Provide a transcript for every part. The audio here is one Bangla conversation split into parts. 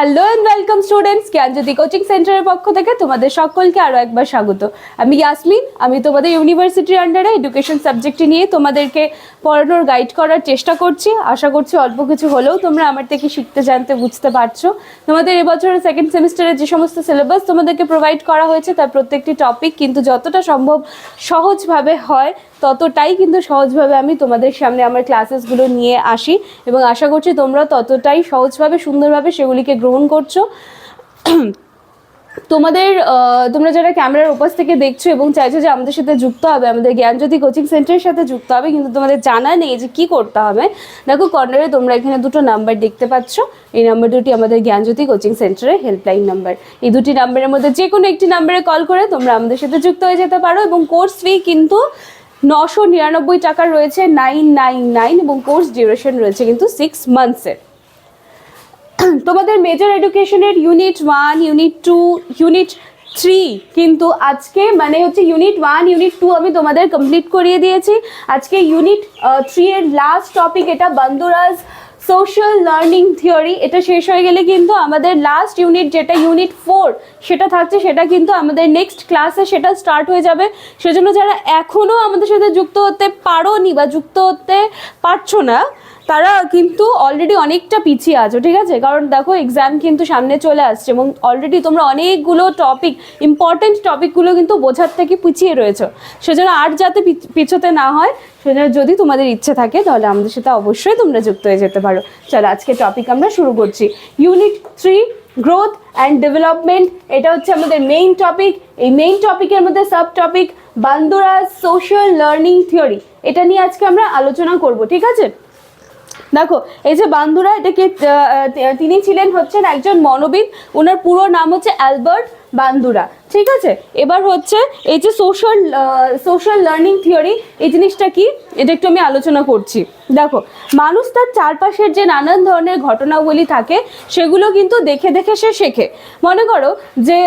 Hello and welcome students Gyanjyoti coaching সেন্টারের পক্ষ থেকে তোমাদের সকলকে আরও একবার স্বাগত। আমি ইয়াসমিন আমি তোমাদের ইউনিভার্সিটির আন্ডারে এডুকেশন সাবজেক্টটি নিয়ে তোমাদেরকে পড়ানোর গাইড করার চেষ্টা করছি। আশা করছি অল্প কিছু হলেও তোমরা আমার থেকে শিখতে, জানতে, বুঝতে পারছ। তোমাদের এবছরের সেকেন্ড সেমিস্টারে যে সমস্ত সিলেবাস তোমাদেরকে প্রোভাইড করা হয়েছে, তার প্রত্যেকটি টপিক কিন্তু যতটা সম্ভব সহজভাবে হয় ততটাই কিন্তু সহজভাবে আমি তোমাদের সামনে আমার ক্লাসেসগুলো নিয়ে আসি এবং আশা করছি তোমরা ততটাই সহজভাবে, সুন্দরভাবে সেগুলিকে গ্রহণ করছ। তোমাদের তোমরা যারা ক্যামেরার উপাস থেকে দেখছ এবং চাইছো যে আমাদের সাথে যুক্ত হবে, আমাদের জ্ঞানজ্যোতি কোচিং সেন্টারের সাথে যুক্ত হবে, কিন্তু তোমাদের জানা নেই যে কি করতে হবে, দেখো কর্নারে তোমরা এখানে দুটো নাম্বার দেখতে পাচ্ছ। এই নাম্বার দুটি আমাদের Gyanjyoti coaching centre helpline number এই দুটি নাম্বারের মধ্যে যে কোনো একটি নাম্বারে কল করে তোমরা আমাদের সাথে যুক্ত হয়ে যেতে পারো এবং কোর্স ফি কিন্তু নশো নিরানব্বই টাকা রয়েছে নাইন নাইন নাইন এবং কোর্স ডিউরেশন রয়েছে কিন্তু সিক্স মান্থসের তোমাদের মেজর এডুকেশনের unit one unit two unit three কিন্তু আজকে মানে হচ্ছে ইউনিট ওয়ান ইউনিট টু আমি তোমাদের কমপ্লিট করিয়ে দিয়েছি। আজকে ইউনিট থ্রি এর লাস্ট টপিক এটা বান্দুরাজ সোশ্যাল লার্নিং থিওরি এটা শেষ হয়ে গেলে কিন্তু আমাদের লাস্ট ইউনিট যেটা ইউনিট ফোর সেটা থাকছে, সেটা কিন্তু আমাদের নেক্সট ক্লাসে সেটা স্টার্ট হয়ে যাবে। সেজন্য যারা এখনও আমাদের সাথে যুক্ত হতে পারো নি বা যুক্ত হতে পারছ না তারা কিন্তু অলরেডি অনেকটা পিছিয়ে আছো, ঠিক আছে? কারণ দেখো এক্সাম কিন্তু সামনে চলে আসছে এবং অলরেডি তোমরা অনেকগুলো টপিক ইম্পর্টেন্ট টপিকগুলো কিন্তু বোঝার থেকে পিছিয়ে রয়েছো। সেজন্য আর যাতে পিছ- পিছোতে না হয়, সেজন্য যদি তোমাদের ইচ্ছে থাকে, তাহলে আমাদের সাথে অবশ্যই তোমরা যুক্ত হয়ে যেতে পারো। চলো, আজকে টপিক আমরা শুরু করছি। Unit three growth and development এটা হচ্ছে আমাদের মেইন টপিক এই মেইন টপিকের মধ্যে sub topic Bandura's social learning theory এটা নিয়ে আজকে আমরা আলোচনা করব, ঠিক আছে? দেখো, এই যে বান্ধুরা এটাকে তিনি ছিলেন হচ্ছেন একজন মনোবিদ। ওনার পুরো নাম হচ্ছে অ্যালবার্ট বান্দুরা। ঠিক আছে? এবার হচ্ছে এই যে সোশ্যাল সোশ্যাল লার্নিং থিওরি এই জিনিসটা কি? এটা একটু আমি আলোচনা করছি। দেখো, মানুষ তার চারপাশের যে নানান ধরনের ঘটনাবলী থাকে, সেগুলো কিন্তু দেখে দেখে সে শেখে। মনে করো যে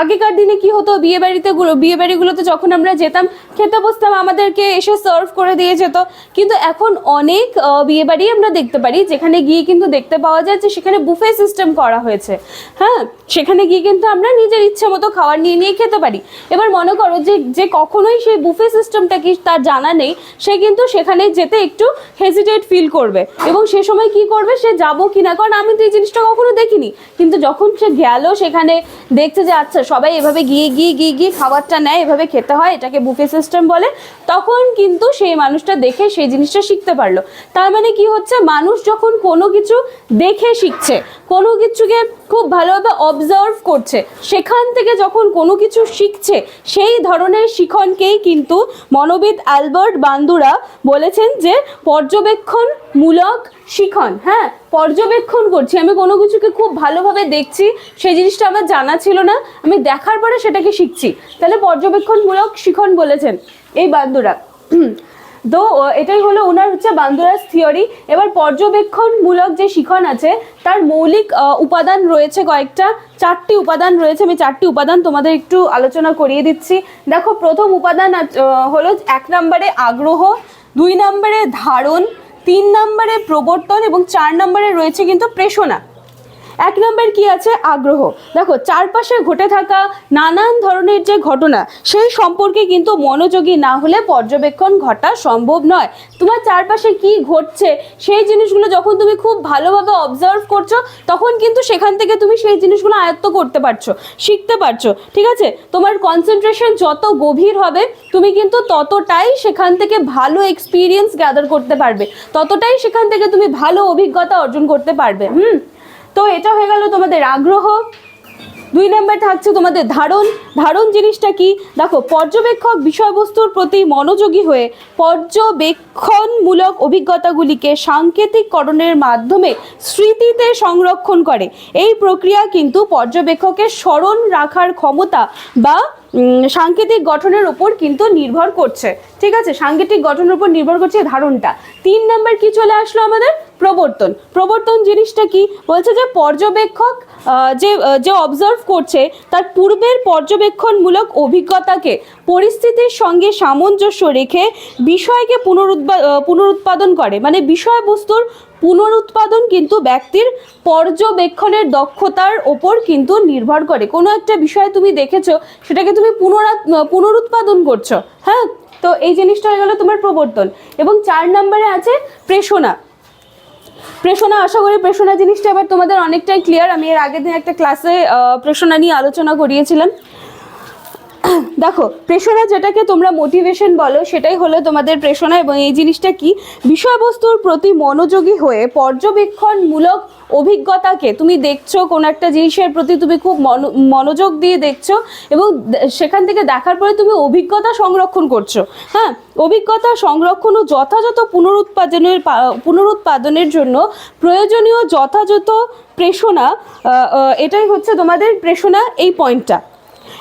আগেকার দিনে কি হতো, বিয়ে বাড়িতে বিয়ে বাড়িগুলোতে যখন আমরা যেতাম, খেতে বসতাম, আমাদেরকে এসে সার্ভ করে দিয়ে যেত। কিন্তু এখন অনেক বিয়ে বাড়ি আমরা দেখতে পারি, যেখানে গিয়ে কিন্তু দেখতে পাওয়া যায় যে সেখানে বুফে সিস্টেম করা হয়েছে। হ্যাঁ? সেখানে গিয়ে কিন্তু আমরা নিজের ইচ্ছে খাবার নিয়ে নিয়ে খেতে পারি। এবার মনে করো যে যে কখনোই সেই বুফে সিস্টেমটা কি তার জানা নেই, সে কিন্তু সেখানে যেতে একটু হেজিটেট ফিল করবে। এবং সে সময় কি করবে, সে যাব কি না? কারণ আমি তো এই জিনিসটা কখনো দেখিনি। কিন্তু যখন সে গেল, সেখানে দেখছে যে আচ্ছা সবাই এভাবে গিয়ে গিয়ে গিয়ে গিয়ে খাবারটা নেয়, এভাবে খেতে হয়, এটাকে বুফে সিস্টেম বলে। তখন কিন্তু সেই মানুষটা দেখে সেই জিনিসটা শিখতে পারল। তার মানে কি হচ্ছে, মানুষ যখন কোনো কিছু দেখে শিখছে, কোনো কিছুকে খুব ভালোভাবে অবজার্ভ করছে, সেখান থেকে যখন কোনো কিছু শিখছে, সেই ধরনের শিখনকেই কিন্তু মনোবিদ অ্যালবার্ট বান্দুরা বলেছেন যে পর্যবেক্ষণমূলক শিখন। হ্যাঁ পর্যবেক্ষণ করছি। আমি কোনো কিছুকে খুব ভালোভাবে দেখছি, সেই জিনিসটা আমার জানা ছিল না। আমি দেখার পরে সেটাকে শিখছি। তাহলে পর্যবেক্ষণমূলক শিখন বলেছেন। এই বান্দুরা তো এটাই হলো ওনার হচ্ছে বান্দুরাস থিওরি। এবার পর্যবেক্ষণমূলক যে শিখন আছে, তার মৌলিক উপাদান রয়েছে কয়েকটা। চারটি উপাদান রয়েছে, আমি চারটি উপাদান তোমাদের একটু আলোচনা করিয়ে দিচ্ছি। দেখো, প্রথম উপাদান হলো এক নম্বরে আগ্রহ, দুই নম্বরে ধারণ, তিন নম্বরে প্রবর্তন এবং চার নম্বরে রয়েছে কিন্তু প্রেষণা। এক নম্বর কি আছে? আগ্রহ। দেখো, চারপাশে ঘটে থাকা নানান ধরনের যে ঘটনা, সেই সম্পর্কে কিন্তু মনোযোগী না হলে পর্যবেক্ষণ ঘটা সম্ভব নয়। তোমার চারপাশে কি ঘটছে, সেই জিনিসগুলো যখন তুমি খুব ভালোভাবে অবজার্ভ করছ, তখন কিন্তু সেখান থেকে তুমি সেই জিনিসগুলো আয়ত্ত করতে পারছ, শিখতে পারছ, ঠিক আছে? তোমার কনসেন্ট্রেশন যত গভীর হবে, তুমি কিন্তু ততটাই সেখান থেকে ভালো এক্সপিরিয়েন্স গ্যাদার করতে পারবে। ততটাই সেখান থেকে তুমি ভালো অভিজ্ঞতা অর্জন করতে পারবে, হুম? তো এটা হয়ে গেল তোমাদের আগ্রহ। দুই নম্বর থাকছে তোমাদের ধারণ। ধারণ জিনিসটা কি? দেখো, পর্যবেক্ষক বিষয়বস্তুর প্রতি মনোযোগী হয়ে পর্যবেক্ষণমূলক অভিজ্ঞতাগুলিকে সাংকেতিককরণের মাধ্যমে স্মৃতিতে সংরক্ষণ করে। এই প্রক্রিয়া কিন্তু পর্যবেক্ষকের স্মরণ রাখার ক্ষমতা বা সাংকেতিক গঠনের উপর কিন্তু নির্ভর করছে। ঠিক আছে? সাংকেতিক গঠনের উপর নির্ভর করছে ধারণটা। তিন নম্বর কি চলে আসলো আমাদের? প্রবর্তন। প্রবর্তন জিনিসটা কি? বলছে যে পর্যবেক্ষক যে যে অবজার্ভ করছে, তার পূর্বের পর্যবেক্ষণমূলক অভিজ্ঞতাকে, পরিস্থিতির সঙ্গে সামঞ্জস্য রেখে বিষয়কে পুনরুৎপা পুনরুৎপাদন করে। মানে বিষয়বস্তুর পুনরুৎপাদন কিন্তু ব্যক্তির পর্যবেক্ষণের দক্ষতার ওপর কিন্তু নির্ভর করে। কোনো একটা বিষয় তুমি দেখেছ, সেটাকে তুমি পুনরা পুনরুৎপাদন করছ। হ্যাঁ? তো এই জিনিসটা হয়ে গেল তোমার প্রবর্তন। এবং চার নম্বরে আছে, প্রেষণা। প্রেষণা আশা করি প্রেষণা জিনিসটা এবার তোমাদের অনেকটাই ক্লিয়ার আমি এর আগের দিন একটা ক্লাসে প্রেষণা নিয়ে আলোচনা করিয়েছিলাম। দেখো প্রেষণা যেটাকে তোমরা মোটিভেশন বলো, সেটাই হলো তোমাদের প্রেষণা এবং এই জিনিসটা কি? বিষয়বস্তুর প্রতি মনোযোগী হয়ে পর্যবেক্ষণমূলক অভিজ্ঞতাকে তুমি দেখছ, কোন একটা জিনিসের প্রতি তুমি খুব মনো- মনোযোগ দিয়ে দেখছ এবং সেখান থেকে দেখার পরে তুমি অভিজ্ঞতা সংরক্ষণ করছ। হ্যাঁ অভিজ্ঞতা সংরক্ষণ ও যথাযথ পুনরুৎপাদনের পুনরুৎপাদনের জন্য প্রয়োজনীয় যথাযথ প্রেষণা এটাই হচ্ছে তোমাদের প্রেষণা এই পয়েন্টটা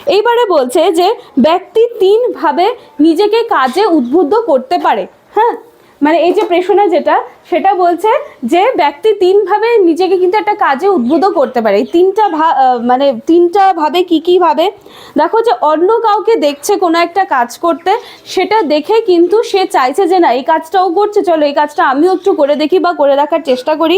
এইবারে বলছে যে ব্যক্তি তিনভাবে নিজেকে কাজে উদ্বুদ্ধ করতে পারে। হ্যাঁ? মানে এই যে প্রেষণা যেটা, সেটা বলছে যে ব্যক্তি তিনভাবে নিজেকে কিন্তু একটা কাজে উদ্বুদ্ধ করতে পারে। তিনটা মানে তিনটা ভাবে কি কি ভাবে? দেখো যে অন্য কাউকে দেখছে কোনো একটা কাজ করতে, সেটা দেখে কিন্তু সে চাইছে যে না, এই কাজটাও করছে, চলো এই কাজটা আমিও একটু করে দেখি বা করে দেখার চেষ্টা করি।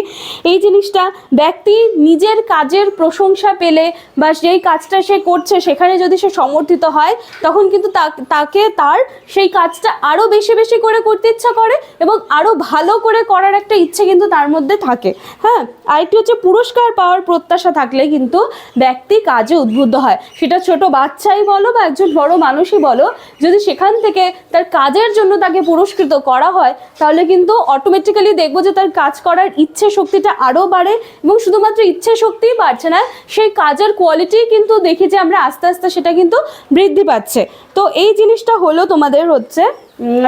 এই জিনিসটা ব্যক্তি নিজের কাজের প্রশংসা পেলে বা যেই কাজটা সে করছে, সেখানে যদি সে সমর্থিত হয়, তখন কিন্তু তাকে তার সেই কাজটা আরও বেশি বেশি করে করতে ইচ্ছা করে এবং আরও ভালো করে করার একটা ইচ্ছে কিন্তু তার মধ্যে থাকে। হ্যাঁ আরেকটি হচ্ছে পুরস্কার পাওয়ার প্রত্যাশা থাকলে কিন্তু ব্যক্তি কাজে উদ্বুদ্ধ হয়। সেটা ছোট বাচ্চাই বলো বা একজন বড় মানুষই বলো, যদি সেখান থেকে তার কাজের জন্য তাকে পুরস্কৃত করা হয়, তাহলে কিন্তু অটোমেটিক্যালি দেখব যে তার কাজ করার ইচ্ছে শক্তিটা আরও বাড়ে এবং শুধুমাত্র ইচ্ছে শক্তিই বাড়ছে না, সেই কাজের কোয়ালিটি কিন্তু দেখি যে আমরা আস্তে আস্তে সেটা কিন্তু বৃদ্ধি পাচ্ছে। তো এই জিনিসটা হলো তোমাদের হচ্ছে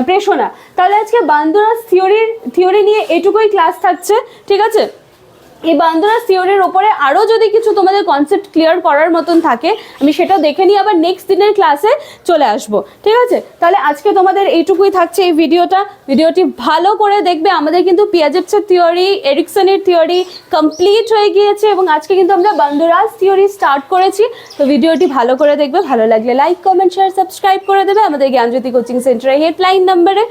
প্রেষণা তাহলে আজকে বান্দুরাস থিওরির থিওরি নিয়ে এটুকুই ক্লাস থাকছে ঠিক আছে? এই বান্দরাস থিওরির ওপরে আরও যদি কিছু তোমাদের কনসেপ্ট ক্লিয়ার করার মতন থাকে, আমি সেটা দেখে নিয়ে আবার নেক্সট দিনের ক্লাসে চলে আসব। ঠিক আছে? তাহলে আজকে তোমাদের এইটুকুই থাকছে এই ভিডিওটা ভিডিওটি ভালো করে দেখবে। আমাদের কিন্তু পিয়াজেপসের থিওরি এরিকসনের থিওরি কমপ্লিট হয়ে গিয়েছে এবং আজকে কিন্তু আমরা বান্দরাস থিওরি স্টার্ট করেছি। তো ভিডিওটি ভালো করে দেখবে। ভালো লাগলে লাইক কমেন্ট শেয়ার সাবস্ক্রাইব করে দেবে। আমাদের জ্ঞানজ্যোতি কোচিং সেন্টারের হেল্পলাইন নাম্বারে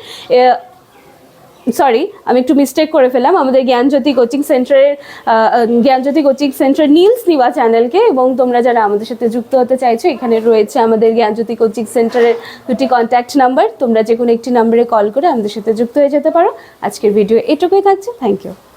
সরি আমি একটু মিস্টেক করে ফেলাম আমাদের জ্ঞানজ্যোতি কোচিং সেন্টারের জ্ঞানজ্যোতি কোচিং সেন্টার নীলস নিওয়া চ্যানেলকে এবং তোমরা যারা আমাদের সাথে যুক্ত হতে চাইছো, এখানে রয়েছে আমাদের জ্ঞানজ্যোতি কোচিং সেন্টারের দুটি কন্ট্যাক্ট নাম্বার তোমরা যে কোনো একটি নাম্বারে কল করে আমাদের সাথে যুক্ত হয়ে যেতে পারো। আজকের ভিডিও এটুকুই থাকছে। Thank you